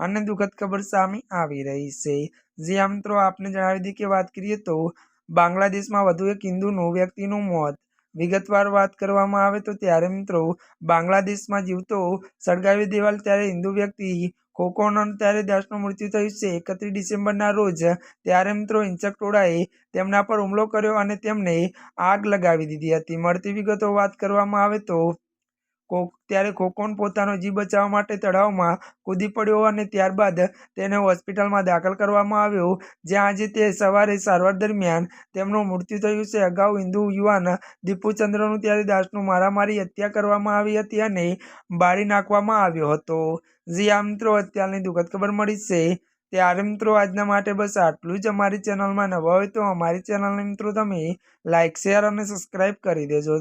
અને દુઃખદ ખબર સામે આવી રહી છે. જે આ મિત્રો, આપને જણાવી દઈએ કે વાત કરીએ તો બાંગ્લાદેશમાં વધુ એક હિન્દુનું વ્યક્તિનું મોત. વિગતવાર વાત કરવામાં આવે તો ત્યારે મિત્રો, બાંગ્લાદેશમાં જીવતો સળગાવી દેવાલ ત્યારે હિન્દુ વ્યક્તિ ખોકોનો ત્યારે દાસનું મૃત્યુ થયું છે. એકત્રીસ ડિસેમ્બરના રોજ ત્યારે મિત્રો હિંસક ટોળાએ તેમના પર હુમલો કર્યો અને તેમને આગ લગાવી દીધી હતી. મળતી વિગતો વાત કરવામાં આવે તો કોક ત્યારે ખોકોન પોતાનો જીવ બચાવવા માટે તળાવમાં કૂદી પડ્યો અને ત્યારબાદ તેને હોસ્પિટલમાં દાખલ કરવામાં આવ્યો, જ્યાં આજે તે સવારે સારવાર દરમિયાન તેમનું મૃત્યુ થયું છે. અગાઉ હિન્દુ યુવાન દીપુચંદ્રનું ત્યારે દાસનું મારામારી હત્યા કરવામાં આવી હતી અને બાળી નાખવામાં આવ્યો હતો. જી આ મિત્રો, અત્યારની દુઃખદ ખબર મળી છે. ત્યારે મિત્રો, આજના માટે બસ આટલું જ. અમારી ચેનલમાં નવા હોય તો અમારી ચેનલને મિત્રો, તમે લાઇક શેર અને સબસ્ક્રાઇબ કરી દેજો.